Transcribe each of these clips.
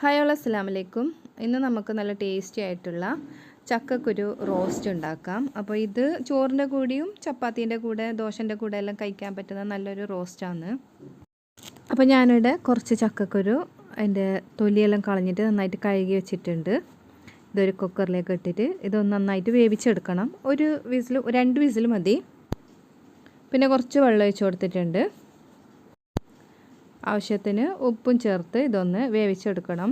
Hi hello അസ്സാം വലൈക്കും ഇന്ന് നമുക്ക് നല്ല ടേസ്റ്റി ആയിട്ടുള്ള ചക്കക്കുരു റോസ്റ്റ് ഉണ്ടാക്കാം. അപ്പോൾ ഇത് ചോറിന്റെ കൂടെയും ചപ്പാത്തീന്റെ കൂടെ ദോശന്റെ കൂടെ എല്ലാം കഴിക്കാൻ പറ്റുന്ന നല്ലൊരു റോസ്റ്റാണ് അപ്പോൾ ഞാനിവിടെ കുറച്ച് ചക്കക്കുരു അതിന്റെ തൊലിയെല്ലാം കളഞ്ഞിട്ട് നന്നായിട്ട് കഴുകി വെച്ചിട്ടുണ്ട്. ഇതൊരു കുക്കറിലേക്ക് ഇട്ടിട്ട് ഇതൊന്ന് നന്നായിട്ട് വേവിച്ചെടുക്കണം. ഒരു വിസിൽ രണ്ട് വിസിൽ മതി. പിന്നെ കുറച്ച് വെള്ളം ഒഴിച്ച് കൊടുത്തിട്ടുണ്ട്. ആവശ്യത്തിന് ഉപ്പും ചേർത്ത് ഇതൊന്ന് വേവിച്ചെടുക്കണം.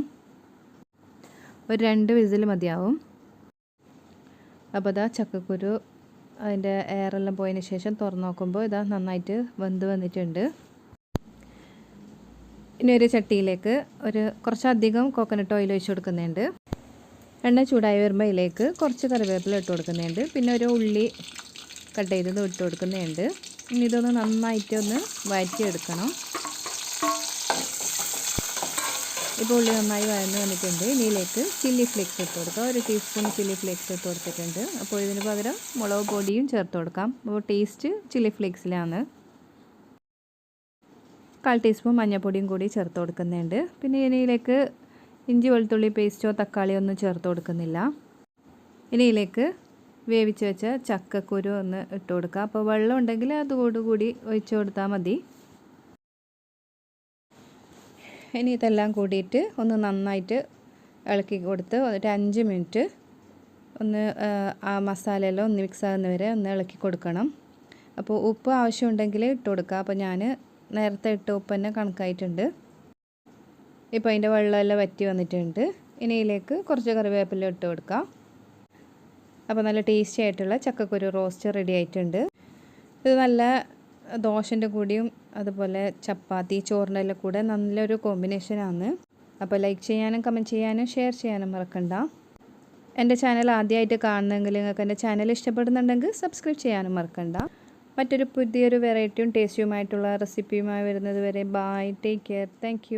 ഒരു രണ്ട് വിസിൽ മതിയാവും. അപ്പോൾ ഇതാ ചക്കക്കുരു അതിന്റെ എയറെല്ലാം പോയതിന് ശേഷം തുറന്ന് നോക്കുമ്പോൾ ഇതാ നന്നായിട്ട് വെന്ത് വന്നിട്ടുണ്ട്. ഇനി ഒരു ചട്ടിയിലേക്ക് ഒരു കുറച്ചധികം കോക്കനട്ട് ഓയിൽ ഒഴിച്ച് കൊടുക്കുന്നുണ്ട്. എണ്ണ ചൂടായി വരുമ്പോൾ ഇതിലേക്ക് കുറച്ച് കറിവേപ്പില ഇട്ട് കൊടുക്കുന്നുണ്ട്. പിന്നെ ഒരു ഉള്ളി കട്ട് ചെയ്തത് ഇട്ട് കൊടുക്കുന്നുണ്ട്. ഇനി ഇതൊന്ന് നന്നായിട്ട് ഒന്ന് വഴറ്റിയെടുക്കണം. ഇപ്പോൾ ഉള്ളി നന്നായി വഴന്ന് വന്നിട്ടുണ്ട്. ഇനിയിലേക്ക് ചില്ലി ഫ്ലേക്സ് ഇട്ട് കൊടുക്കാം. ഒരു ടീസ്പൂൺ ചില്ലി ഫ്ലേക്സ് ഇട്ട് കൊടുത്തിട്ടുണ്ട്. അപ്പോൾ ഇതിന് പകരം മുളക് പൊടിയും ചേർത്ത് കൊടുക്കാം. അപ്പോൾ ടേസ്റ്റ് ചില്ലി ഫ്ലേക്സിലാണ് കാൽ ടീസ്പൂൺ മഞ്ഞൾപ്പൊടിയും കൂടി ചേർത്ത് കൊടുക്കുന്നുണ്ട്. പിന്നെ ഇനിയിലേക്ക് ഇഞ്ചി വെളുത്തുള്ളി പേസ്റ്റോ തക്കാളിയോ ഒന്നും ചേർത്ത് കൊടുക്കുന്നില്ല. ഇനിയിലേക്ക് വേവിച്ച് വെച്ച ചക്കക്കുരു ഒന്ന് ഇട്ട് കൊടുക്കുക അപ്പോൾ വെള്ളം ഉണ്ടെങ്കിൽ അതോടുകൂടി ഒഴിച്ചു കൊടുത്താൽ മതി. ഇനി ഇതെല്ലാം കൂടിയിട്ട് ഒന്ന് നന്നായിട്ട് ഇളക്കി കൊടുത്ത് ഒരു അഞ്ച് മിനിറ്റ് ഒന്ന് ആ മസാലയെല്ലാം ഒന്ന് മിക്സ് ആകുന്ന വരെ ഒന്ന് ഇളക്കി കൊടുക്കണം. അപ്പോൾ ഉപ്പ് ആവശ്യമുണ്ടെങ്കിൽ ഇട്ട് കൊടുക്കുക അപ്പോൾ ഞാൻ നേരത്തെ ഇട്ട ഉപ്പ് തന്നെ കണക്കായിട്ടുണ്ട്. ഇപ്പോൾ അതിന്റെ വെള്ളമെല്ലാം വറ്റി വന്നിട്ടുണ്ട്. ഇനി ഇതിലേക്ക് കുറച്ച് കറിവേപ്പില ഇട്ട് കൊടുക്കാം. അപ്പോൾ നല്ല ടേസ്റ്റി ആയിട്ടുള്ള ചക്കക്കുരു റോസ്റ്റ് റെഡി ആയിട്ടുണ്ട്. ഇത് നല്ല ദോശന്റെ കൂടിയും അതുപോലെ ചപ്പാത്തി ചോറിന്റെ എല്ലാം കൂടെ നല്ലൊരു കോമ്പിനേഷനാണ്. അപ്പോൾ ലൈക്ക് ചെയ്യാനും കമന്റ് ചെയ്യാനും ഷെയർ ചെയ്യാനും മറക്കണ്ട. എന്റെ ചാനൽ ആദ്യമായിട്ട് കാണുന്നെങ്കിൽ നിങ്ങൾക്ക് എന്റെ ചാനൽ ഇഷ്ടപ്പെടുന്നുണ്ടെങ്കിൽ സബ്സ്ക്രൈബ് ചെയ്യാനും മറക്കണ്ട. മറ്റൊരു പുതിയൊരു വെറൈറ്റിയും ടേസ്റ്റിയുമായിട്ടുള്ള റെസിപ്പിയുമായി വരുന്നത് വരെ ബൈ ടേക്ക് കെയർ താങ്ക്